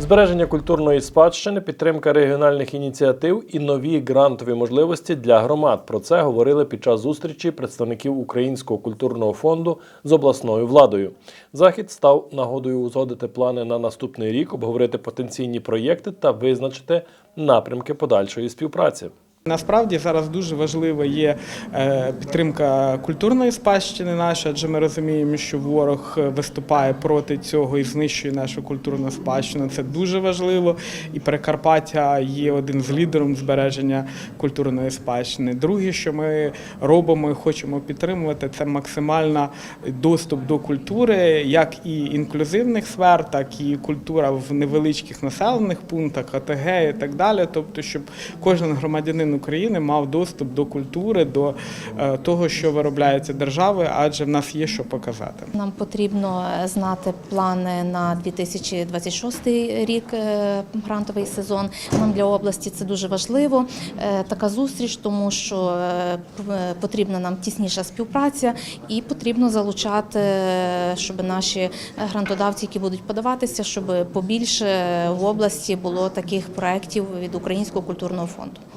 Збереження культурної спадщини, підтримка регіональних ініціатив і нові грантові можливості для громад. Про це говорили під час зустрічі представників Українського культурного фонду з обласною владою. Захід став нагодою узгодити плани на наступний рік, обговорити потенційні проєкти та визначити напрямки подальшої співпраці. Насправді зараз дуже важлива є е, підтримка культурної спадщини нашої, адже ми розуміємо, що ворог виступає проти цього і знищує нашу культурну спадщину. Це дуже важливо. І Прикарпаття є один з лідером збереження культурної спадщини. Друге, що ми робимо і хочемо підтримувати, це максимальна доступ до культури, як і інклюзивних сфер, так і культура в невеличких населених пунктах, АТГ і так далі. Тобто, щоб кожен громадянин України мав доступ до культури, до е, того, що виробляється державою, адже в нас є що показати. Нам потрібно е, знати плани на 2026 рік е, грантовий сезон. Нам для області це дуже важливо. Така зустріч, тому що потрібна нам тісніша співпраця і потрібно залучати, щоб наші грантодавці, які будуть подаватися, щоб побільше в області було таких проєктів від Українського культурного фонду.